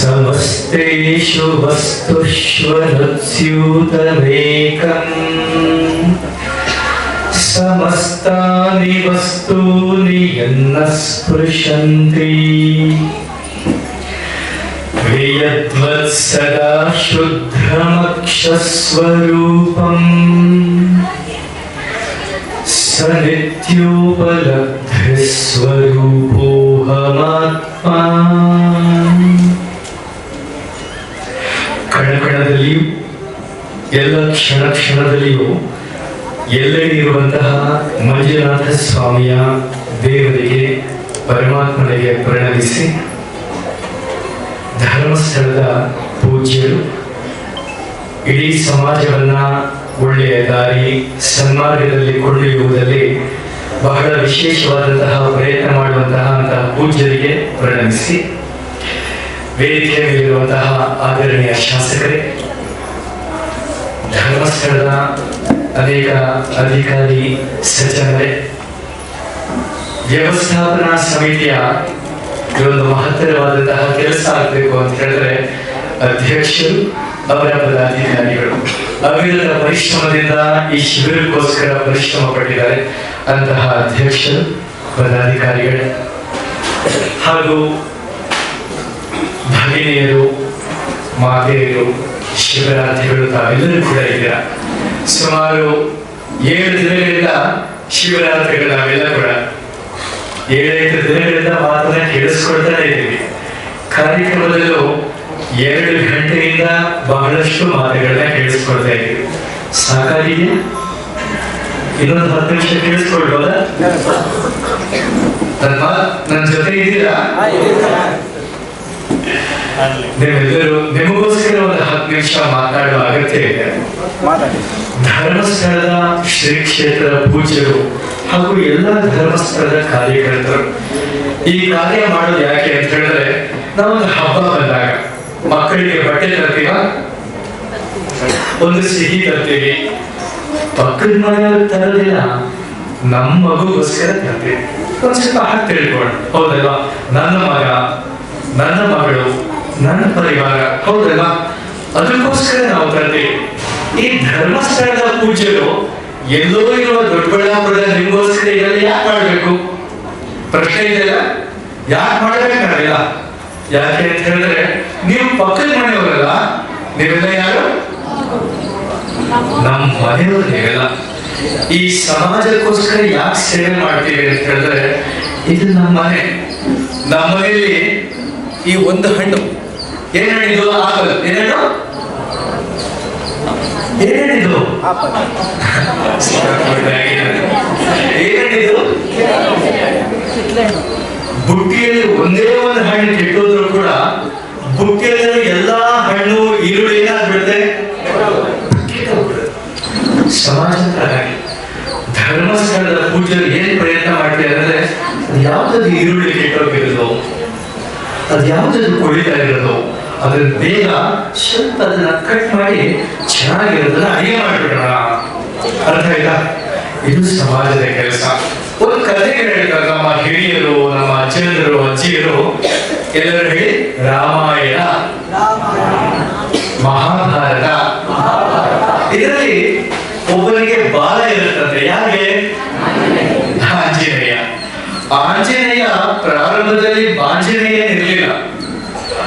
समस्तेषु वस्तुष्वरस्यूतमेकम् समस्तानि वस्तूनि यन्न स्पृशन्ति वियद्वत्सदा शुद्धमक्षस्वरूपम् ನಿತ್ಯೋಪಲಬ್ಧಿಸ್ವರೂಪೋಹಮಾತ್ಮ ಕಣಕಣದಲ್ಲಿಯೂ ಎಲ್ಲ ಕ್ಷಣ ಕ್ಷಣದಲ್ಲಿಯೂ ಎಲ್ಲೆಡೆ ಇರುವಂತಹ ಮಂಜುನಾಥ ಸ್ವಾಮಿಯ ದೇವರಿಗೆ, ಪರಮಾತ್ಮನಿಗೆ ಪ್ರಣಮಿಸಿ ಧರ್ಮಸ್ಥಳದ ಪೂಜ್ಯರು, ಇಡೀ ಸಮಾಜವನ್ನ ಒಳ್ಳೆಯ ದಾರಿ ಸನ್ಮಾರ್ಗದಲ್ಲಿ ಕೊಂಡೊಯ್ಯುವುದರಲ್ಲಿ ಬಹಳ ವಿಶೇಷವಾದಂತಹ ಪ್ರಯತ್ನ ಮಾಡುವಂತಹ ಅಂತಹ ಪೂಜ್ಯರಿಗೆ ಪ್ರಣಮಿಸಿ ವೇದಿಕೆಯ ಮೇಲಿರುವಂತಹ ಆದರಣೀಯ ಶಾಸಕರೇ, ಧರ್ಮಸ್ಥಳದ ಅನೇಕ ಅಧಿಕಾರಿ ಸಜ್ಜನರೇ, ವ್ಯವಸ್ಥಾಪನಾ ಸಮಿತಿಯ ಒಂದು ಮಹತ್ತರವಾದಂತಹ ಕೆಲಸ ಆಗಬೇಕು ಅಂತ ಹೇಳಿದ್ರೆ ಅಧ್ಯಕ್ಷರು, ಅವರ ಪದಾಧಿಕಾರಿಗಳು ಅವಿರದ ಪರಿಶ್ರಮದಿಂದ ಈ ಶಿಬಿರಕ್ಕೋಸ್ಕರ ಪರಿಶ್ರಮ ಪಟ್ಟಿದ್ದಾರೆ. ಅಂತಹ ಅಧ್ಯಕ್ಷರು, ಪದಾಧಿಕಾರಿಗಳು. ಹಾಗೂ ಭಗಿನಿಯರು, ಮಾತೆಯರು, ಶಿವರಾತ್ರಿಗಳು ತಾವೆಲ್ಲರೂ ಕೂಡ ಇದ್ದೀರ? ಸುಮಾರು ಏಳು ದಿನಗಳಿಂದ ಶಿವರಾತ್ರಿಗಳು ನಾವೆಲ್ಲ ಕೂಡ ಏಳೆಂಟು ದಿನಗಳಿಂದ ಮಾತನ್ನ ಕೇಳಿಸ್ಕೊಳ್ತಾನೆ ಇದ್ದೀವಿ. ಕಾರ್ಯಕ್ರಮದಲ್ಲೂ ಎರಡು ಗಂಟೆಯಿಂದ ಬಹಳಷ್ಟು ಮಾತುಗಳನ್ನ ಕೇಳಿಸ್ಕೊಳ್ತಾ ಇದ್ದೀವಿ. ಸಾಕಾಗಿದೆಯಾ? ಇನ್ನೊಂದು ಹತ್ತು ನಿಮಿಷ ಕೇಳಿಸ್ಕೊಳ್ಬೋದಾ? ನನ್ನ ಜೊತೆ ಇದ್ದೀರಾ? ನೀವೆಲ್ಲರೂ ನಿಮಗೋಸ್ಕರ ಒಂದು ಹತ್ತು ನಿಮಿಷ ಮಾತಾಡುವ ಅಗತ್ಯ ಇದೆ. ಧರ್ಮಸ್ಥಳದ ಶ್ರೀ ಕ್ಷೇತ್ರದ ಪೂಜ್ಯರು ಹಾಗೂ ಎಲ್ಲ ಧರ್ಮಸ್ಥಳದ ಕಾರ್ಯಕರ್ತರು. ಈ ಕಾರ್ಯ ಮಾಡೋದು ಯಾಕೆ ಅಂತ ಹೇಳಿದ್ರೆ ನಾವೊಂದು ಹಬ್ಬ ಬಂದಾಗ ಮಕ್ಕಳಿಗೆ ಬಟ್ಟೆ ತರ್ತೀವ? ಒಂದು ಸಿಹಿ ತರ್ತೀವಿ. ಪಕ್ಕದ ಮನೆಯವ್ರು ತರಲಿಲ್ಲ ನಮ್ಮ ಮಗುಗೋಸ್ಕರ ತರ್ತೀವಿ. ಒಂದ್ ಸ್ವಲ್ಪ ಹಾಕಿ ತಿಳ್ಕೊಂಡು ಹೌದಲ್ವಾ? ನನ್ನ ಮಗ, ನನ್ನ ಮಗಳು, ನನ್ನ ಪರಿವಾರ, ಹೌದಲ್ವಾ? ಅದಕ್ಕೋಸ್ಕರ ನಾವು ತರ್ತೀವಿ. ಈ ಧರ್ಮಸ್ಥಳದ ಪೂಜೆಗಳು ಎಲ್ಲೋ ಇರುವ ದೊಡ್ಡಬಳ್ಳಾಪುರದ ನಿಮಗೋಸ್ಕರ ಇದೆಲ್ಲ ಯಾಕೆ ಮಾಡ್ಬೇಕು? ಪ್ರಶ್ನೆ ಇದೆಯಲ್ಲ ಯಾಕೆ ಮಾಡ್ಬೇಕಾಗಿಲ್ಲ? ಯಾಕೆ ಅಂತ ಹೇಳಿದ್ರೆ, ನೀವು ಪಕ್ಕದ ಮನೆಯವರಲ್ಲ, ನೀವೆಲ್ಲ ಯಾರು? ನಮ್ಮ ಮನೆಯವರು ಹೇಳಲ್ಲ ಈ ಸಮಾಜಕ್ಕೋಸ್ಕರ ಯಾಕೆ ಸೇವೆ ಮಾಡ್ತೀವಿ ಅಂತ ಹೇಳಿದ್ರೆ, ಇದು ನಮ್ಮ ಮನೆ. ನಮ್ಮ ಮನೆಯಲ್ಲಿ ಈ ಒಂದು ಹಣ್ಣು ಏನೇನಿದು ಆಪಲ್. ಏನೇನು ಏನೇನಿದು ಏನೇನಿದು ಬುಟ್ಟಿಯಲ್ಲಿ ಒಂದೇ ಒಂದು ಹಣ್ಣು ಕೆಟ್ಟೋದ್ರು ಕೂಡ ಬುಟ್ಟಿಯಲ್ಲಿ ಎಲ್ಲಾ ಹಣ್ಣು ಈರುಳ್ಳಿ ಏನಾಗ್ಬಿಡುತ್ತೆ ಸಮಾಜ ಧರ್ಮಸ್ಥಳದ ಪೂಜೆಯಲ್ಲಿ ಏನ್ ಪ್ರಯತ್ನ ಮಾಡ್ತಾರೆ ಅಂದ್ರೆ ಅದು ಯಾವ್ದದು ಈರುಳ್ಳಿ ಕೆಟ್ಟೋಗಿರೋದು ಅದು ಯಾವ್ದು ಕೊಳಿತಾ ಇರೋದು ಅದ್ರ ಬೇಗ ಸ್ವಲ್ಪ ಅದನ್ನ ಕಟ್ ಮಾಡಿ ಚೆನ್ನಾಗಿರೋದನ್ನ ಅಡಿಗೆ ಮಾಡಿಬಿಡೋಣ. ಅರ್ಥ ಆಯ್ತಾ? ಇದು ಸಮಾಜದ ಕೆಲಸ. ಒಂದು ಕಥೆ ಹೇಳಿದಾಗ ನಮ್ಮ ಹಿರಿಯರು ನಮ್ಮ ಅಜ್ಜಂದರು ಅಜ್ಜಿಯರು ಎಲ್ಲರೂ ಹೇಳಿ ರಾಮಾಯಣ. ಮಹಾಭಾರತ. ಇದರಲ್ಲಿ ಆಂಜನೇಯ ಪ್ರಾರಂಭದಲ್ಲಿ ಆಂಜನೇಯ ಇರಲಿಲ್ಲ.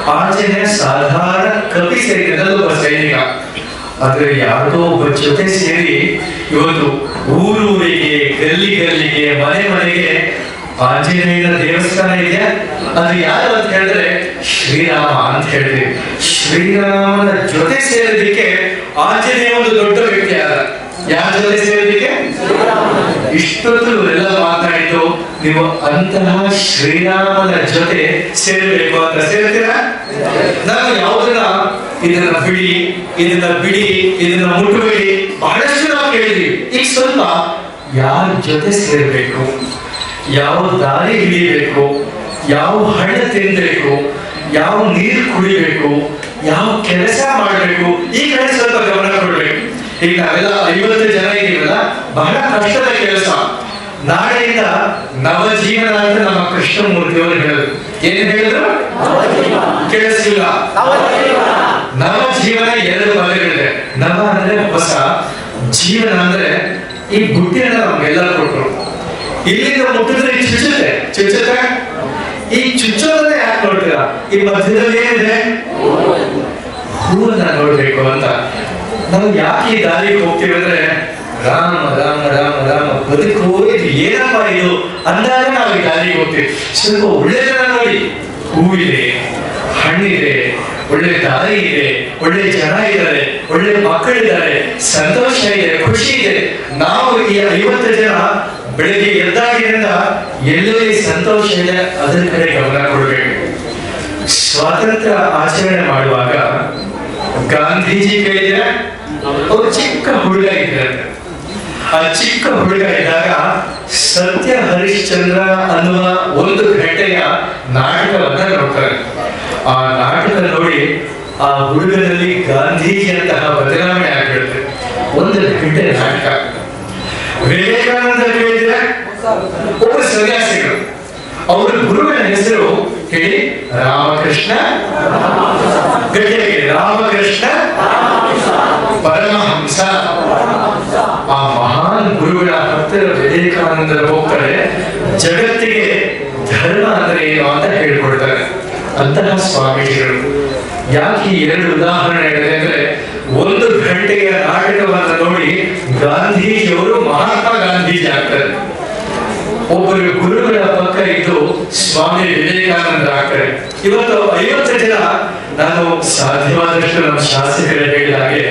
ಆಂಜನೇಯ ಸಾಧಾರಣ ಕವಿ ಸೈನ್ಯದಲ್ಲಿ ಒಬ್ಬ ಸೈನಿಕ ಆದ್ರೆ ಯಾರದೋ ಒಬ್ಬ ಜೊತೆ ಸೇರಿ ಇವತ್ತು ಊರೂರಿಗೆ ಗಲ್ಲಿ ಗಲ್ಲಿಗೆ ಮನೆ ಮನೆಗೆ ಆಂಜನೇಯನ ದೇವಸ್ಥಾನ ಇದೆ. ಅದು ಯಾರು ಅಂತ ಹೇಳಿದ್ರೆ ಶ್ರೀರಾಮ ಅಂತ ಹೇಳ್ತೀವಿ. ಶ್ರೀರಾಮನ ಜೊತೆ ಸೇರಿದಕ್ಕೆ ಆಂಜನೇಯ ಒಂದು ದೊಡ್ಡ ವ್ಯಕ್ತಿ ಆದ ಯಾರ ಜೊತೆ ಇಷ್ಟೊತ್ತು ಎಲ್ಲ ಮಾತಾಡಿದ್ದು ನೀವು ಅಂತಹ ಶ್ರೀರಾಮನ ಜೊತೆ ಸೇರಬೇಕು ಅಂತ ಸೇರ್ತೀರಾ? ನಾವು ಯಾವುದನ್ನ ಇದನ್ನ ಬಿಡಿ ಇದನ್ನ ಬಿಡಿ, ಇದನ್ನ ಮುಟ್ಟಬೇಡಿ, ಬಹಳಷ್ಟು ನಾವು ಕೇಳಿದ್ವಿ. ಈಗ ಸ್ವಲ್ಪ ಯಾರ ಜೊತೆ ಸೇರ್ಬೇಕು? ಯಾವ ದಾರಿ ಹಿಡಿಯಬೇಕು ಯಾವ ಹಣ ತಿನ್ಬೇಕು ಯಾವ ನೀರು ಕುಡಿಬೇಕು? ಯಾವ ಕೆಲಸ ಮಾಡಬೇಕು? ಈ ಕಡೆ ಸ್ವಲ್ಪ ಗಮನ ಕೊಡ್ಬೇಕು. ಈಗ ನಾವೆಲ್ಲ ಐವತ್ತು ಜನ ಬಹಳ ಕಷ್ಟದ ಕೆಲಸ. ನಾಳೆಯಿಂದ ನವಜೀವನ ಅಂತ ನಮ್ಮ ಕೃಷ್ಣ ಕೃಷ್ಣಮೂರ್ತಿಯವರು ಹೇಳಿದ್ರು ಏನ್ ಹೇಳಿದ್ರು? ಕೇಳಿಸಿಲ್ಲ ನವ ಜೀವನ ಎರಡು ಬಗೆಗಳಿದೆ ನವ ಅಂದ್ರೆ ಹೊಸ, ಜೀವನ ಅಂದ್ರೆ ಈ ಬುಟ್ಟಿಯನ್ನ ನಮ್ಗೆಲ್ಲರೂ ಕೊಟ್ರು. ಇಲ್ಲಿಂದ ಮುಟ್ಟಿದ್ರೆ ಈ ಚುಚ್ಚುತ್ತೆ. ಚುಚ್ಚುತ್ತೆ? ಈ ಚುಚ್ಚೋದನ್ನ ಯಾಕೆ ನೋಡ್ತೀರಾ ಈ ಮಧ್ಯದಲ್ಲಿ ಏನಿದೆ ಹೂವನ್ನ ನೋಡ್ಬೇಕು ಅಂತ. ನಾವು ಯಾಕೆ ಈ ದಾರಿಗೆ ಹೋಗ್ತೀವಿ ಅಂದ್ರೆ ರಾಮ ರಾಮ ರಾಮ ರಾಮ ಬದುಕು ಇದು ಏನಪ್ಪ ಇದು? ಅಂದಾಗ ನಾವು ಈ ದಾರಿಗೆ ಹೋಗ್ತೀವಿ. ಸ್ವಲ್ಪ ಜನ ನೋಡಿ. ಹೂವಿದೆ, ಹಣ್ಣಿದೆ, ಒಳ್ಳೆ ದಾರಿ ಇದೆ, ಒಳ್ಳೆ ಜನ ಇದ್ದಾರೆ, ಒಳ್ಳೆ ಮಕ್ಕಳಿದ್ದಾರೆ ಸಂತೋಷ ಇದೆ, ಖುಷಿ ಇದೆ. ನಾವು ಈ ಐವತ್ತು ಜನ ಬೆಳಿಗ್ಗೆ ಎದ್ದಾಗಿನಿಂದ ಎಲ್ಲೆಲ್ಲಿ ಸಂತೋಷ ಇದೆ, ಅದರ ಕಡೆ ಗಮನ ಕೊಡಬೇಕು. ಸ್ವಾತಂತ್ರ್ಯ ಆಚರಣೆ ಮಾಡುವಾಗ ಗಾಂಧೀಜಿ ಕೈಲಿನ ಒಂದು ಚಿಕ್ಕ ಹುಡುಗ ಇದ್ರಂತೆ ಆ ಚಿಕ್ಕ ಹುಡುಗ ಇದ್ದಾಗ ಸತ್ಯ ಹರಿಶ್ಚಂದ್ರ ಅನ್ನುವ ಒಂದು ಘಟೆಯ ನಾಟಕವನ್ನ ನೋಡ್ತಾರೆ. ಆ ನಾಟಕ ನೋಡಿ ಆ ಹುಡುಗನಲ್ಲಿ ಗಾಂಧೀಜಿಯಂತಹ ಬದಲಾವಣೆ ಆಗಿರುತ್ತೆ ಒಂದು ಘಟೆ ನಾಟಕ. ವಿವೇಕಾನಂದ ಹೇಳಿದ್ರೆ ಒಬ್ಬ ಸನ್ಯಾಸಿಗಳು. ಅವರ ಗುರುವಿನ ಹೆಸರು ಹೇಳಿ ರಾಮಕೃಷ್ಣ. ರಾಮಕೃಷ್ಣ. ಪರಮಹಂಸ. ಆ ಮಹಾನ್ ಗುರುಗಳ ಹತ್ತಿರ ವಿವೇಕಾನಂದರು ಹೋಗ್ತಾರೆ. ಜಗತ್ತಿಗೆ ಧರ್ಮ ಅಂದ್ರೆ ಏನು ಅಂತ ಹೇಳ್ಕೊಡ್ತಾರೆ. ಅಂತಹ ಸ್ವಾಮೀಜಿಗಳು. ಯಾಕೆ ಎರಡು ಉದಾಹರಣೆ ಹೇಳಿದೆ ಅಂದ್ರೆ ಒಂದು ಗಂಟೆಯ ನಾಟಕವನ್ನು ನೋಡಿ ಗಾಂಧೀಜಿಯವರು ಮಹಾತ್ಮ ಗಾಂಧೀಜಿ ಆಗ್ತಾರೆ. ಒಬ್ಬರು ಗುರುಗಳ ಪಕ್ಕ ಇದ್ದು ಸ್ವಾಮಿ ವಿವೇಕಾನಂದ ಆಗ್ತಾರೆ. ಇವತ್ತು ಐವತ್ತು ಜನ ನಾನು ಸಾಧ್ಯವಾದಷ್ಟು ನಮ್ಮ ಶಾಸಕರೇ ಹೇಳಿದ ಹಾಗೆ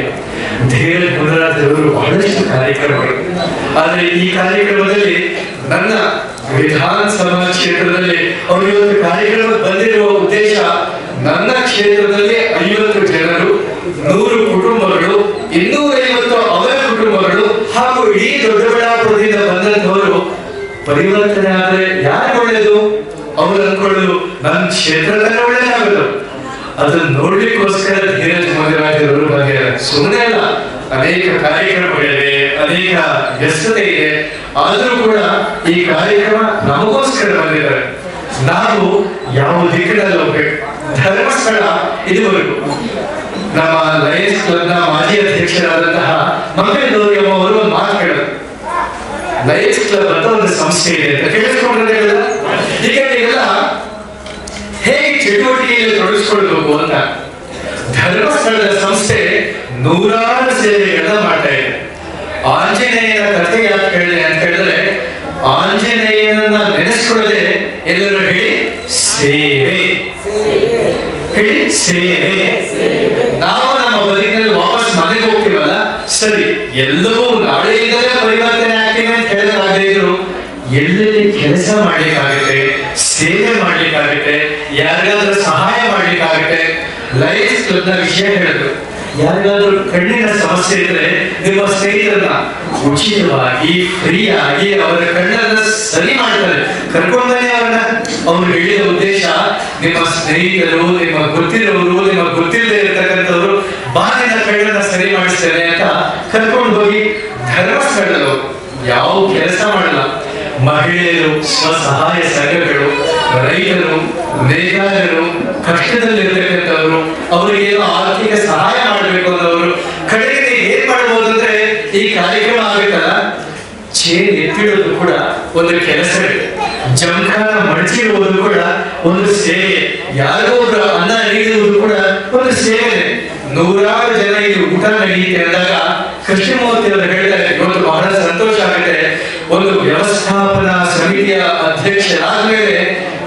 ಧೀರ ಗುಣರಾಜರು ಬಹಳಷ್ಟು ಕಾರ್ಯಕ್ರಮಗಳು. ಆದ್ರೆ ಈ ಕಾರ್ಯಕ್ರಮದಲ್ಲಿ ನನ್ನ ವಿಧಾನಸಭಾ ಕ್ಷೇತ್ರದಲ್ಲಿ ಅವರಿಗೆ ಇವತ್ತು ಕಾರ್ಯಕ್ರಮ ಬಂದಿರುವ ಉದ್ದೇಶ ನನ್ನ ಕ್ಷೇತ್ರದಲ್ಲಿ ಐವತ್ತು ಜನರು ನೂರು ಕುಟುಂಬಗಳು ಇನ್ನೂರೈವತ್ತು ಅವರ ಕುಟುಂಬಗಳು ಹಾಗೂ ಇಡೀ ದೊಡ್ಡಬಳ್ಳಾಪುರದಿಂದ ಬಂದಂತವರು ಪರಿವರ್ತನೆ ಆದರೆ ಯಾರು ಒಳ್ಳೇದು? ಅವ್ರು ಅನ್ಕೊಳ್ಳೋದು ನನ್ನ ಕ್ಷೇತ್ರದಲ್ಲಿ ಆಗುದು ಅದನ್ನ ನೋಡ್ಲಿಕ್ಕೋಸ್ಕರ ಧೀರಜ್ ಮೋದಿರಾಜರು ಬಗ್ಗೆ ಸುಮ್ಮನೆ ಅಲ್ಲ, ಅನೇಕ ಕಾರ್ಯಕ್ರಮಗಳಿವೆ, ಅನೇಕ ವ್ಯಸ್ತತೆ ಇದೆ. ಆದರೂ ಕೂಡ ಈ ಕಾರ್ಯಕ್ರಮ ನಮಗೋಸ್ಕರ ಬಂದಿದ್ದಾರೆ ನಾವು ಯಾವ ದಿಕ್ಕಿನಲ್ಲಿ ಹೋಗ್ಬೇಕು. ಧರ್ಮಸ್ಥಳ ಇದುವರೆಗೂ. ನಮ್ಮ ಲಯನ್ಸ್ ಕ್ಲಬ್ನ ಮಾಜಿ ಅಧ್ಯಕ್ಷರಾದಂತಹ ಮಂಗಳಗೌರಿ ಅವರು ಒಂದು ಮಾತು ಹೇಳಿದರು ಲಯನ್ಸ್ ಈಗ ನೀವೆಲ್ಲ ಹೇಗೆ ಚಟುವಟಿಕೆಯಲ್ಲಿ ತೊಡಗಿಸ್ಕೊಳ್ಬೇಕು ಅಂತ ಧರ್ಮಸ್ಥಳದ ಸಂಸ್ಥೆ ನೂರಾರು ಸೇವೆಗಳನ್ನ ಮಾಡ್ತಾ ಇದೆ. ಆಂಜನೇಯನ ಕಥೆ ಯಾಕೆ ಹೇಳಿದೆ ಅಂತ ಹೇಳಿದ್ರೆ ಆಂಜನೇಯನನ್ನ ನೆನೆಸ್ಕೊಳ್ಳದೆ ಎಲ್ಲರೂ ಹೇಳಿ, ಸೇವೆ. ಹೇಳಿ, ಸೇವೆ. ನಾವು ನಮ್ಮ ಬದುಕಿನಲ್ಲಿ ವಾಪಸ್ ಮನೆಗೆ ಹೋಗ್ತೀವಲ್ಲ? ಸರಿ, ಎಲ್ಲವೂ ನಾಳೆಯಿಂದಲೇ ಪರಿವರ್ತನೆ ಆಗ್ತೀವಿ ಅಂತ ಹೇಳಿದ್ರು ಎಲ್ಲೆಲ್ಲಿ ಕೆಲಸ ಮಾಡ್ಲಿಕ್ಕಾಗುತ್ತೆ, ಸೇವೆ ಮಾಡ್ಲಿಕ್ಕಾಗುತ್ತೆ, ಯಾರಿಗಾದ್ರೂ ಸಹಾಯ ಮಾಡ್ಲಿಕ್ಕಾಗುತ್ತೆ, ಲೈಫ್ ಕ್ಲಬ್ನ ವಿಷಯ ಹೇಳಿದ್ರು ಯಾರಿಗಾದ್ರೂ ಕಣ್ಣಿನ ಸಮಸ್ಯೆ ಇದ್ರೆ ನಿಮ್ಮ ಸ್ನೇಹಿತರನ್ನ ಉಚಿತವಾಗಿ ಫ್ರೀ ಆಗಿ ಅವರ ಕಣ್ಣನ್ನ ಸರಿ ಮಾಡ್ತಾರೆ. ಕರ್ಕೊಂಡೇ ಅವ್ರನ್ನ. ಅವ್ರು ಹೇಳಿದ ಉದ್ದೇಶ, ನಿಮ್ಮ ಸ್ನೇಹಿತರು, ನಿಮ್ಮ ಗೊತ್ತಿರೋರು, ನಿಮ್ಮ ಗೊತ್ತಿಲ್ಲದೆ ಇರತಕ್ಕಂಥವ್ರು ಬಾಗಿನ ಕಣ್ಣನ್ನ ಸರಿ ಮಾಡಿಸ್ತೇನೆ ಅಂತ ಕರ್ಕೊಂಡು ಹೋಗಿ ಧರ್ಮಸ್ಥಳದವರು ಯಾವ ಕೆಲಸ ಮಾಡಲ್ಲ. ಮಹಿಳೆಯರು, ಸ್ವಸಹಾಯ ಸಂಘಗಳು, ರೈತರು ನೇಕಾರರು ಕಷ್ಟದಲ್ಲಿರ್ತಕ್ಕಂಥವರು, ಅವರಿಗೆ ಆರ್ಥಿಕ ಸಹಾಯ ಮಾಡಬೇಕು ಅನ್ನೋರು, ಕಡೆಗೆ ಏನ್ ಮಾಡಬಹುದು ಅಂದ್ರೆ ಈ ಕಾರ್ಯಕ್ರಮ ಆಗುತ್ತಲ್ಲ? ಚೇರ್ ಎತ್ತಿಡೋದು ಕೂಡ ಒಂದು ಕೆಲಸವೇ. ಜಂಕಾರ ಮಡಚಿರುವುದು ಕೂಡ ಒಂದು ಸೇವೆ. ಯಾರಿಗೋ ಒಬ್ರು ಅನ್ನ ನೀಡುವುದು ಕೂಡ ಒಂದು ಸೇವೆ. ನೂರಾರು ಜನ ಇಲ್ಲಿ ಊಟ ನಡೆಯುತ್ತೆ ಅಂದಾಗ ಕೃಷ್ಣಮೂರ್ತಿ ಅವರು ಹೇಳ್ತಾರೆ ಇವತ್ತು ಬಹಳ ಸಂತೋಷ ಆಗುತ್ತೆ ಒಂದು ವ್ಯವಸ್ಥಾಪನಾ ಸಮಿತಿಯ ಅಧ್ಯಕ್ಷರಾದ ಮೇಲೆ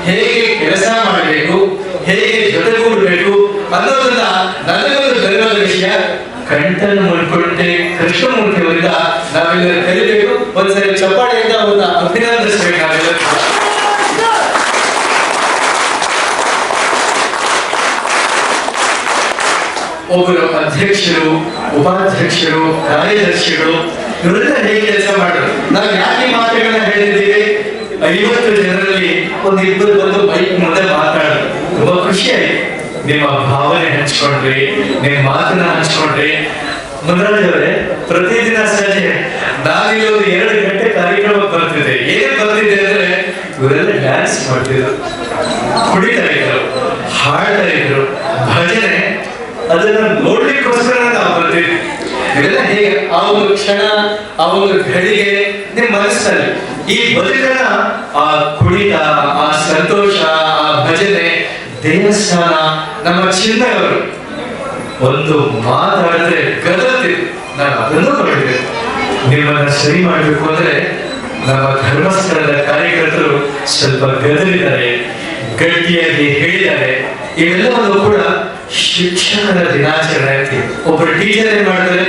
ಹೇಗೆ ಕೆಲಸ ಮಾಡಬೇಕು, ಹೇಗೆ ಜೊತೆಗೂಡಬೇಕು ಅನ್ನೋದನ್ನ ನನಗೊಂದು ಕಲಿಯೋದ ವಿಷಯ ಕಂಠನ್ನು ಮುಳ್ಕೊಂಡೆ ಕೃಷ್ಣಮೂರ್ತಿ ಅವರಿಂದ ನಾವೆಲ್ಲರೂ ಕಲಿಬೇಕು ಒಂದ್ಸರಿ ಚಪ್ಪಾಳೆಯಿಂದ ಅವನ್ನ ಅಭಿನಂದಿಸಬೇಕಾಗಿದೆ. ಒಬ್ಬರು ಅಧ್ಯಕ್ಷರು, ಉಪಾಧ್ಯಕ್ಷರು, ಕಾರ್ಯದರ್ಶಿಗಳು ಇವರೆಲ್ಲ ಹೇಗೆ ಕೆಲಸ ಮಾಡಿದ್ರು? ನಾವು ಯಾಕೆ ಮಾತುಗಳನ್ನ ಹೇಳಿದ್ದೀವಿ? ಐವತ್ತು ಜನರಲ್ಲಿ ಒಂದು ಇಬ್ಬರು ಬಂದು ಬೈಕ್ ಮುಂದೆ ಮಾತಾಡಿದ್ರು. ತುಂಬಾ ಖುಷಿ ಆಯ್ತು. ನಿಮ್ಮ ಭಾವನೆ ಹಂಚ್ಕೊಂಡ್ರಿ, ನಿಮ್ಮ ಮಾತನ್ನ ಹಂಚ್ಕೊಂಡ್ರಿ. ಮುನರಾಜ್ ಅವರೇ ಪ್ರತಿದಿನ ಸಂಜೆ ನಾವಿಲ್ಲಿ ಒಂದು ಎರಡು ಗಂಟೆ ಕಾರ್ಯಕ್ರಮ ಬರ್ತಿದೆ ಏನ್ ಬರ್ತಿದೆ ಅಂದ್ರೆ ಇವರೆಲ್ಲ ಡ್ಯಾನ್ಸ್ ಮಾಡ್ತಿದ್ರು. ಕುಡಿತಾ ಇದ್ರು, ಹಾಡ್ತಾ ಇದ್ರು, ಭಜನೆ. ಅದನ್ನ ನೋಡ್ಲಿಕ್ಕೋಸ್ಕರ ನಾವು ಬರ್ತಿದ್ವಿ. ಇವೆಲ್ಲ ಹೇಗೆ? ಆ ಒಂದು ಕ್ಷಣ, ಆ ಒಂದು ಘಳಿಗೆ ನಿಮ್ಮ ಮನಸ್ಸಲ್ಲಿ ಈ ಬದುಕನ್ನ, ಆ ಕುಡಿತ ಆ ಸಂತೋಷ, ಆ ಭಜನೆ, ದೇವಸ್ಥಾನ, ನಮ್ಮ ಚಿನ್ನವರು ಒಂದು ಮಾತಾಡಿದ್ರೆ ಗದತಿ ನಾನು ಅದನ್ನು ನೋಡಿದೆ. ನಿಮ್ಮನ್ನ ಸರಿ ಮಾಡಬೇಕು ಅಂದ್ರೆ ನಮ್ಮ ಧರ್ಮಸ್ಥಳದ ಕಾರ್ಯಕರ್ತರು ಸ್ವಲ್ಪ ಗದರಿದ್ದಾರೆ, ಗಟ್ಟಿಯಾಗಿ ಹೇಳಿದ್ದಾರೆ. ಇವೆಲ್ಲವನ್ನು ಕೂಡ ಶಿಕ್ಷಕರ ದಿನಾಚರಣೆ ಒಬ್ಬರು ಟೀಚರ್ ಏನ್ ಮಾಡ್ತಾರೆ?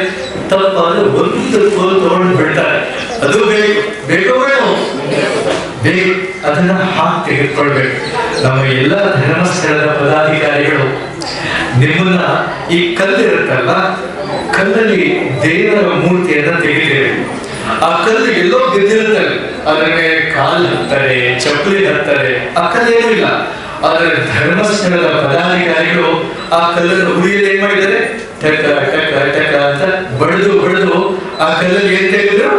ತಪ್ಪಾದ್ರೆ ಒಂದು ಕೋಲ್ ತಗೊಂಡು ಬಿಡ್ತಾರೆ. ಅದು ಬೇಕು. ಬೇಕು ಬೇಗ ಬೇಕು. ಅದನ್ನ ಹಾಕಿ ತೆಗೆದುಕೊಳ್ಬೇಕು. ನಮ್ಮ ಎಲ್ಲ ಧರ್ಮಸ್ಥಳದ ಪದಾಧಿಕಾರಿಗಳು ನಿಮ್ಮನ್ನ ಈ ಕಲ್ಲು ಇರುತ್ತಲ್ಲ ಕಲ್ಲಲ್ಲಿ ದೇವರ ಮೂರ್ತಿಯನ್ನ ತೆಗಿತೇವೆ ಆ ಕಲ್ಲು ಎಲ್ಲೋ ಬಿದ್ದಿರುತ್ತವೆ. ಅದ್ರ ಮೇಲೆ ಕಾಲು ಹತ್ತಾರೆ, ಚಪ್ಪಲಿ ಹತ್ತಾರೆ, ಆ ಕಲ್ಲು ಏನೂ ಇಲ್ಲ. ಆದ್ರೆ ಧರ್ಮಸ್ಥಳದ ಪದಾಧಿಕಾರಿಗಳು ಆ ಕಲ್ಲನ್ನು ಹುರಿಯಲು ಏನ್ ಮಾಡಿದ್ದಾರೆ? ಟಕ್ಕ ಟಕ್ಕ ಟಕ್ಕ ಅಂತ ಬಡಿದು ಬಡಿದು ಆ ಕಲ್ಲಲ್ಲಿ ಏನ್ ತೆಗೆದ್ರು?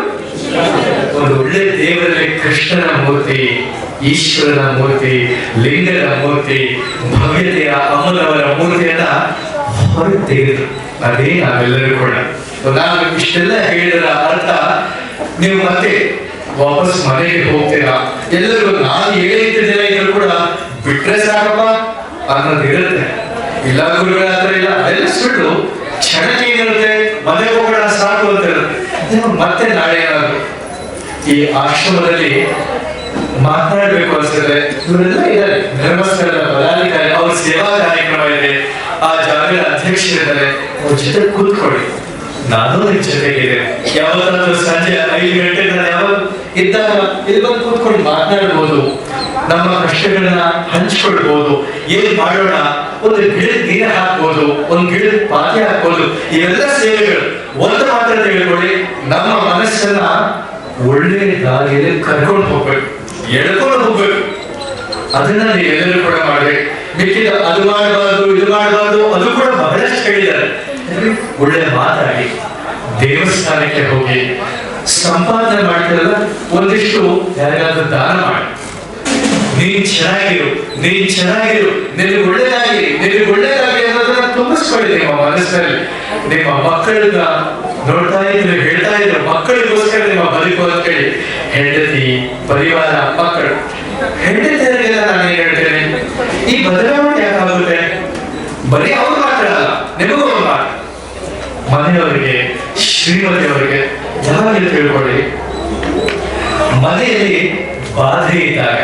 ಒಂದು ಒಳ್ಳೆ ದೇವರಲ್ಲಿ ಕೃಷ್ಣನ ಮೂರ್ತಿ, ಈಶ್ವರನ ಮೂರ್ತಿ ಲಿಂಗದ ಮೂರ್ತಿ, ಭವ್ಯತೆಯ ಅಮಲವರ ಮೂರ್ತಿಯನ್ನ ಹೊರಗೆ ತೆಗೆದ್ರು. ಅದೇ ನಾವೆಲ್ಲರೂ ಕೂಡ. ನಾನು ಇಷ್ಟೆಲ್ಲ ಹೇಳಿದರ ಅರ್ಥ ನೀವು ಮತ್ತೆ ವಾಪಸ್ ಮನೆಗೆ ಹೋಗ್ತೀರಾ? ಎಲ್ಲರೂ ನಾನು ಹೇಳಿದ್ದ ಜನ ಇದ್ರು ಕೂಡ ಬಿಟ್ರೆ ಸಾಕಪ್ಪ ಅನ್ನೋದು ಇರುತ್ತೆ ಇಲ್ಲ ಗುರುಗಳ ಹತ್ರ ಇಲ್ಲ. ಅದೆಲ್ಲ ಕ್ಷಣಕ್ಕೆ ಏನಿರುತ್ತೆ? ಮನೆಗೆ ಹೋಗೋಣ ಸಾಕು ಅಂತ ಇರುತ್ತೆ. ಮತ್ತೆ ನಾಳೆ ಏನಾದ್ರು? ಈ ಆಶ್ರಮದಲ್ಲಿ ಮಾತನಾಡಬೇಕು ಅನ್ಸುತ್ತೆ. ಇವರೆಲ್ಲ ಇದ್ದಾರೆ. ಧರ್ಮಸ್ಥಳದ ಪದಾಧಿಕಾರಿ. ಅವ್ರ ಸೇವಾ ಕಾರ್ಯಕ್ರಮ ಇದೆ. ಆ ಜಾಗದ ಅಧ್ಯಕ್ಷರಿದ್ದಾರೆ ಅವ್ರ ಜೊತೆ ಕೂತ್ಕೊಳ್ಳಿ. ನಾನು ನಿಮ್ ಜೊತೆಗಿದೆ ಯಾವತ್ತಾದ್ರೂ ಸಂಜೆ ಐದು ಗಂಟೆ ನಾನು ಯಾವಾಗ ಇದ್ದಾಗ ಇಲ್ಲಿ ಬಂದು ಕೂತ್ಕೊಂಡು ಮಾತನಾಡ್ಬೋದು ನಮ್ಮ ಕಷ್ಟಗಳನ್ನ ಹಂಚ್ಕೊಳ್ಬಹುದು. ಏನ್ ಮಾಡೋಣ? ಒಂದು ಗಿಡದ ನೀರ ಹಾಕ್ಬೋದು, ಒಂದು ಗಿಡದ ಪಾತಿ ಹಾಕ್ಬೋದು. ಇವೆಲ್ಲ ಸೇವೆಗಳು. ಒಂದು ಮಾತ್ರ ತಿಳ್ಕೊಳ್ಳಿ, ನಮ್ಮ ಮನಸ್ಸನ್ನ ಒಳ್ಳೆ ದಾರಿಯಲ್ಲಿ ಕರ್ಕೊಂಡು ಹೋಗ್ಬೇಕು. ಎಳ್ಕೊಂಡು ಹೋಗ್ಬೇಕು. ಅದನ್ನ ನೀವೆಲ್ಲರೂ ಕೂಡ ಮಾಡಿ ಮಿಕ್ಕಿದ ಅದು ಮಾಡಬಾರ್ದು, ಇದು ಮಾಡಬಾರ್ದು, ಅದು ಕೂಡ ಬಹಳಷ್ಟು ಹೇಳಿದ್ದಾರೆ ಒಳ್ಳೆ ಮಾತಾಡಿ. ದೇವಸ್ಥಾನಕ್ಕೆ ಹೋಗಿ. ಸಂಪಾದನೆ ಮಾಡ್ತಿರಲ್ಲ, ಒಂದಿಷ್ಟು ಯಾರಿಗಾದ್ರೂ ದಾನ ಮಾಡಿ. ನೀನ್ ಚೆನ್ನಾಗಿರು ನೀನ್ ಚೆನ್ನಾಗಿರು ನಿನ್ಗೆ ಒಳ್ಳೇದಾಗಿ ನಿನ್ಗೆ ಒಳ್ಳೇದಾಗಿ ಅನ್ನೋದನ್ನ ತುಂಬಿಸ್ಕೊಳ್ಳಿ ನಿಮ್ಮ ಮನಸ್ಸಲ್ಲಿ. ನಿಮ್ಮ ಮಕ್ಕಳನ್ನ ನೋಡ್ತಾ ಇದ್ರು, ಹೇಳ್ತಾ ಇದ್ರು, ಮಕ್ಕಳಿಗೋಸ್ಕರ ನಿಮ್ಮ ಬದುಕು ಅಂತ ಹೇಳಿ. ಹೆಂಡತಿ, ಪರಿವಾರ, ಮಕ್ಕಳು. ಹೆಂಡತಿಯರಿಗೆಲ್ಲ ನಾನು ಹೇಳ್ತೇನೆ? ಈ ಬದಲಾವಣೆ ಯಾಕಾಗುತ್ತೆ? ಬರೀ ಅವ್ರು ಮಾತ್ರ ಅಲ್ಲ, ನಿಮಗೂ ಮನೆಯವರಿಗೆ, ಶ್ರೀಮತಿಯವರಿಗೆ ಯಾವಾಗ ತಿಳ್ಕೊಳ್ಳಿ. ಮನೆಯಲ್ಲಿ ಬಾಧೆ ಇದ್ದಾಗ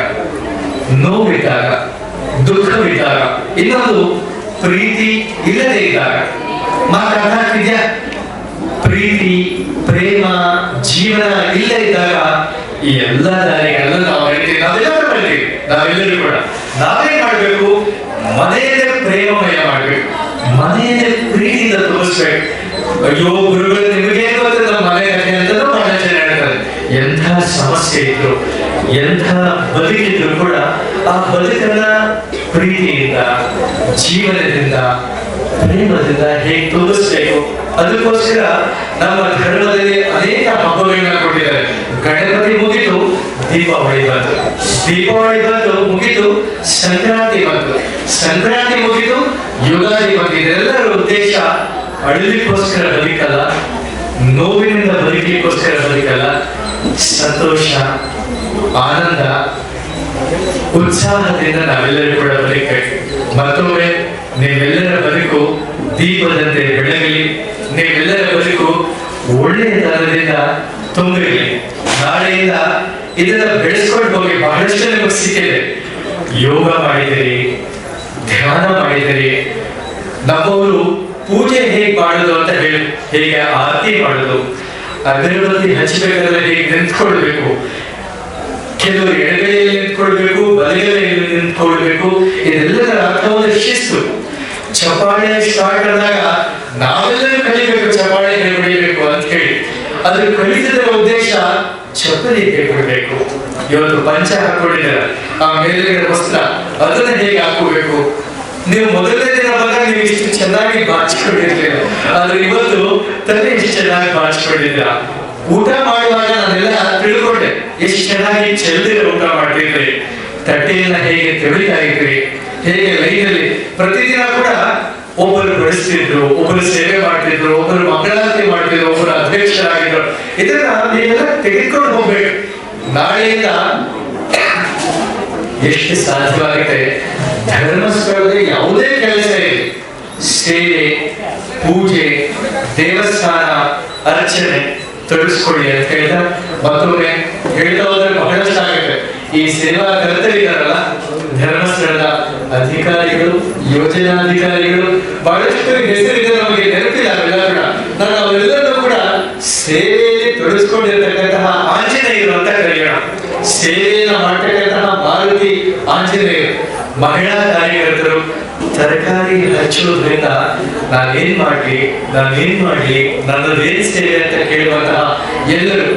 ನೋವಿದ್ದಾಗ, ದುಃಖವಿದ್ದಾಗ, ಇನ್ನೊಂದು ಪ್ರೀತಿ ಇಲ್ಲದೆ ಇದ್ದಾಗ ಮಾತಾಡ್ತಿದ್ಯಾ ಪ್ರೀತಿ, ಪ್ರೇಮ, ಜೀವನ ಇಲ್ಲ ಇದ್ದಾಗ, ಈ ಎಲ್ಲ ದಾರಿಗಳನ್ನ ನಾವು ಹೇಳ್ತೀವಿ. ನಾವೆಲ್ಲರೂ ಹೇಳ್ತೀವಿ ನಾವೆಲ್ಲರೂ ಕೂಡ. ನಾವೇನ್ ಮಾಡ್ಬೇಕು, ಮನೆಯಲ್ಲೇ ಪ್ರೇಮಮಯ ಮಾಡ್ಬೇಕು. ಮನೆಯಲ್ಲೇ ಪ್ರೀತಿಯಿಂದ ತೋರಿಸ್ಬೇಕು. ಅಯ್ಯೋ, ಗುರುಗಳು ನಿಮಗೆ ಗೊತ್ತಿಲ್ಲ ಮನೆ ಅಂತ ಜನ ಹೇಳ್ತಾರೆ. ಎಂಥ ಸಮಸ್ಯೆ ಇದ್ರು. ಎಂಥ ಬದುಕಿದ್ರು ಕೂಡ ಆ ಬದುಕನ್ನ ಪ್ರೀತಿಯಿಂದ, ಜೀವನದಿಂದ, ಪ್ರೇಮದಿಂದ ಹೇಗೆ ತೋರಿಸ್ಬೇಕು? ಅದಕ್ಕೋಸ್ಕರ ನಮ್ಮ ಧರ್ಮದಲ್ಲಿ ಅನೇಕ ಹಬ್ಬಗಳನ್ನ ಕೊಟ್ಟಿದ್ದಾರೆ. ಗಣಪತಿ ಮುಗಿತು, ದೀಪಾವಳಿ ಬಂತು. ದೀಪಾವಳಿ ಬಂತು ಮುಗಿತು, ಸಂಕ್ರಾಂತಿ ಬಂತು. ಸಂಕ್ರಾಂತಿ ಮುಗಿತು, ಯುಗಾದಿ ಬಂತು. ಎಲ್ಲರ ಉದ್ದೇಶ ಅಳಿಲಿಕ್ಕೋಸ್ಕರ ಬದುಕಲ್ಲ, ನೋವಿನಿಂದ ಬದುಕಲಿಕ್ಕೋಸ್ಕರ ಬದುಕಲ್ಲ, ಸಂತೋಷ ಆನಂದ, ಉತ್ಸಾಹದಿಂದ ನಾವೆಲ್ಲರೂ ಕೂಡ ಬದುಕಬೇಕು ಮತ್ತೊಮ್ಮೆ ನೀವೆಲ್ಲರ ಬದುಕು ದೀಪದಂತೆ ಬೆಳಗಲಿ. ನೀವೆಲ್ಲರ ಬದುಕು ಒಳ್ಳೆಯ ತರದಿಂದ ತುಂಬಿರಲಿ. ನಾಳೆಯಿಂದ ಇದನ್ನ ಬೆಳೆಸ್ಕೊಂಡು ಹೋಗಿ ಬಹಳಷ್ಟು ನಿಮಗೆ ಸಿಕ್ಕಿದೆ. ಯೋಗ ಮಾಡಿದಿರಿ, ಧ್ಯಾನ ಮಾಡಿದಿರಿ. ನಮ್ಮವರು ಪೂಜೆ ಹೇಗೆ ಮಾಡೋದು ಅಂತ ಹೇಳಿ, ಹೇಗೆ ಆರತಿ ಮಾಡೋದು. ಅಗರಬತ್ತಿ ಹಚ್ಚಬೇಕಾದ್ರೆ ಹೇಗೆ ನಿಂತ್ಕೊಳ್ಬೇಕು. ಕೆಲವರು ಎಡಗಡೆಯಲ್ಲಿ ನಿಂತ್ಕೊಳ್ಬೇಕು ಬಲಗಡೆಯಲ್ಲಿ ನಿಂತ್ಕೊಳ್ಬೇಕು, ಇದೆಲ್ಲದರ ಅರ್ಥವಾದ ಶಿಸ್ತು ಚಪಾಳೆ ಸ್ಟಾರ್ಟ್ ಆದಾಗ ನಾವೆಲ್ಲರೂ ಕಲಿಬೇಕು ಚಪಾಳೆ ಹೊಡಿಬೇಕು ಅಂತ ಹೇಳಿ. ಅದ್ರ ಕಲಿತದ ಉದ್ದೇಶ ಚಪ್ಪಲಿ ಕೊಡ್ಬೇಕು ಇವತ್ತು ಪಂಚ ಹಾಕೊಂಡಿದ್ದಾರೆ. ಆ ಮೇಲ್ಗಡೆ ವಸ್ತ್ರ, ಅದನ್ನ ಹೇಗೆ ಹಾಕೋಬೇಕು ನೀವು ಮೊದಲನೇ ದಿನ ಬಂದಾಗ ನೀವು ಇಷ್ಟು ಚೆನ್ನಾಗಿ ಬಾಚಿಕೊಂಡಿರ್ಲಿಲ್ಲ. ಆದ್ರೆ ಇವತ್ತು ತಲೆ ಇಷ್ಟು ಚೆನ್ನಾಗಿ ಬಾಚಿಕೊಂಡಿದ್ದೀರಾ? ಊಟ ಮಾಡುವ ಎಷ್ಟು ಚೆನ್ನಾಗಿ ಚೆಲ್ಲದೆ ಊಟ ಮಾಡ್ತಿದ್ರಿ? ತಟ್ಟೆಯನ್ನ ಹೇಗೆ ತೆಳಿತಾ ಇದ್ರಿ? ಹೇಗೆ ಲೈನಲ್ಲಿ ಪ್ರತಿದಿನ ಕೂಡ ಒಬ್ಬರು ಬಡಿಸ್ತಿದ್ರು ಒಬ್ಬರು ಸೇವೆ ಮಾಡ್ತಿದ್ರು, ಒಬ್ಬರು ಮಂಗಳಾರತಿ ಮಾಡ್ತಿದ್ರು, ಒಬ್ಬರು ಅಧ್ಯಕ್ಷರಾಗಿದ್ರು. ಇದನ್ನ ನೀವೆಲ್ಲ ತೆಗೆದುಕೊಂಡು ಹೋಗ್ಬೇಕು. ನಾಳೆಯಿಂದ ಎಷ್ಟು ಸಾಧ್ಯವಾಗುತ್ತೆ? ಧರ್ಮಸ್ಥಳದಲ್ಲಿ ಯಾವುದೇ ಕೆಲಸ ಇದೆ ಸೇವೆ, ಪೂಜೆ, ದೇವಸ್ಥಾನ, ಅರ್ಚನೆ. ತೊಡಗಿಸ್ಕೊಳ್ಳಿ ಅಂತ ಹೇಳ್ತಾ ಮತ್ತೊಮ್ಮೆ ಹೇಳ್ತಾ ಹೋದ್ರೆ ಬಹಳಷ್ಟು ಆಗುತ್ತೆ. ಈ ಸೇವಾ ಕರ್ತರಿದ್ದಾರಲ್ಲ ಧರ್ಮಸ್ಥಳದ ಅಧಿಕಾರಿಗಳು, ಯೋಜನಾಧಿಕಾರಿಗಳು, ಬಹಳಷ್ಟು ಹೆಸರಿದೆ ನಮಗೆ ನೆನಪಿಲ್ಲ ನಾನು ಅವರೆಲ್ಲರನ್ನೂ ಕೂಡ ಸೇವೆಯಲ್ಲಿ ತೊಡಗಿಸ್ಕೊಂಡಿರ್ತಕ್ಕಂತಹ ಆಂಜನೇಯರು ಅಂತ ಕರೆಯೋಣ. ಸೇವೆಯನ್ನ ಮಾಡ್ತಕ್ಕಂತಹ ಮಾರುತಿ ಆಂಜನೇಯರು, ಮಹಿಳಾ ಕಾರ್ಯಕರ್ತರು ತರಕಾರಿ ಹಚ್ಚೋದ್ರಿಂದ ನಾನೇನ್ ಮಾಡ್ಲಿ ನಾನೇನ್ ಮಾಡ್ಲಿ ನನ್ನದೇನ್ ಸೇವೆ ಅಂತ ಕೇಳುವಾಗ ಎಲ್ಲರೂ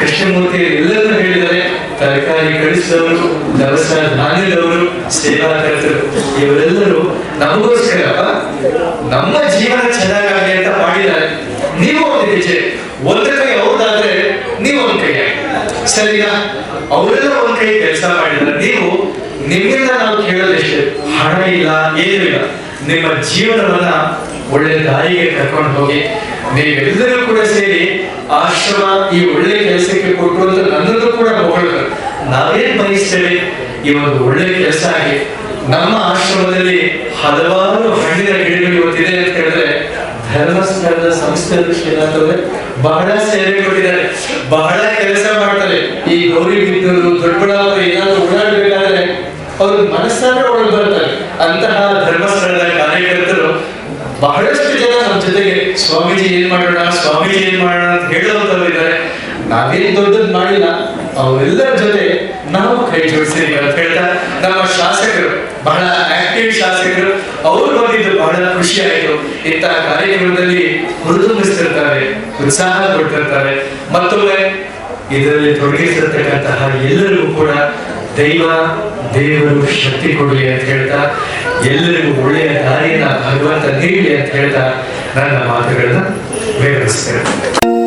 ಕೃಷ್ಣಮೂರ್ತಿ ಎಲ್ಲರೂ ಹೇಳಿದರೆ ತರಕಾರಿ ಕಳಿಸಿದವರು, ದವಸ ಧಾನ್ಯದವರು ಸೇವಾಕರ್ತರು ಇವರೆಲ್ಲರೂ ನಮಗೋಸ್ಕರ ನಮ್ಮ ಜೀವನ ಚೆನ್ನಾಗಾಗಲಿ ಅಂತ ಮಾಡಿದ್ದಾರೆ. ನೀವು ಒಂದು ಒಂದು ಹೌದಾದ್ರೆ ನೀವು ಒಂದು ಕೈ ಹಾಕಿ. ಸರಿನಾ? ಅವರೆಲ್ಲ ಒಂದ್ ಕೈ ಕೆಲಸ ಮಾಡಿದ್ರೆ. ನೀವು ನಿಮ್ಮಿಂದ ನಾವು ಕೇಳೋದೆಷ್ಟು ಹಣ ಇಲ್ಲ, ಏನೂ ಇಲ್ಲ. ನಿಮ್ಮ ಜೀವನವನ್ನ ಒಳ್ಳೆ ದಾರಿಗೆ ಕರ್ಕೊಂಡು ಹೋಗಿ, ನೀವೆಲ್ಲರೂ ಕೂಡ ಸೇರಿ ಆಶ್ರಮ ಈ ಒಳ್ಳೆ ಕೆಲಸಕ್ಕೆ ಕೊಟ್ಟರು ಅಂತ ನನ್ನನ್ನು ಕೂಡ ಹೊಗಳಿದ್ರು ನಾವೇನ್ ಬಯಸ್ತೇವೆ? ಈ ಒಂದು ಒಳ್ಳೆ ಕೆಲಸ ಆಗಿ ನಮ್ಮ ಆಶ್ರಮದಲ್ಲಿ ಹಲವಾರು ಸಂಸ್ಥೆ ಬಹಳ ಸೇವೆ ಕೊಟ್ಟಿದ್ದಾರೆ ಬಹಳ ಕೆಲಸ ಮಾಡ್ತಾರೆ. ಈ ಗೌರಿ ಬಿದ್ದೂರು ದೊಡ್ಡಬಳ್ಳಾಪುರ ಏನಾದ್ರು ಓಡಾಡಬೇಕಾದ್ರೆ ಅವ್ರ ಮನಸ್ಸಾದ್ರೆ ಒಳಗೆ ಬರ್ತಾರೆ ಅಂತಹ ಧರ್ಮಸ್ಥಳದ ಕಾರ್ಯಕರ್ತರು ಬಹಳಷ್ಟು ಜನ ನಮ್ಮ ಜೊತೆಗೆ, ಸ್ವಾಮೀಜಿ ಏನ್ ಮಾಡೋಣ, ಸ್ವಾಮೀಜಿ ಏನ್ ಮಾಡೋಣ ಅಂತ ಹೇಳುವಂತವ್ರು ಇದ್ದಾರೆ. ನಾವೇನ್ ದೊಡ್ಡದ್ ಮಾಡಿಲ್ಲ. ಅವರೆಲ್ಲರ ಜೊತೆ ನಾವು ಕೈ ಜೋಡಿಸಿದ್ವಿ ಅಂತ ಹೇಳ್ತಾ ನಮ್ಮ ಶಾಸಕರು, ಬಹಳ ಆಕ್ಟಿವ್ ಶಾಸಕರು, ಅವರು ಬಂದಿದ್ದು ಬಹಳ ಖುಷಿ ಆಯಿತು. ಇಂತಹ ಕಾರ್ಯಕ್ರಮದಲ್ಲಿ ಹುರಿದುಂಬಿಸ್ತಿರ್ತಾರೆ, ಉತ್ಸಾಹ ಕೊಟ್ಟಿರ್ತಾರೆ. ಮತ್ತೊಮ್ಮೆ ಇದರಲ್ಲಿ ತೊಡಗಿಸಿರ್ತಕ್ಕಂತಹ ಎಲ್ಲರಿಗೂ ಕೂಡ ದೈವ, ದೇವರು ಶಕ್ತಿ ಕೊಡಲಿ ಅಂತ ಹೇಳ್ತಾ, ಎಲ್ಲರಿಗೂ ಒಳ್ಳೆಯ ದಾರಿಯನ್ನ ಭಗವಂತ ನೀಡಲಿ ಅಂತ ಹೇಳ್ತಾ ನನ್ನ ಮಾತುಗಳನ್ನ ವಿವರಿಸ್ತೇನೆ.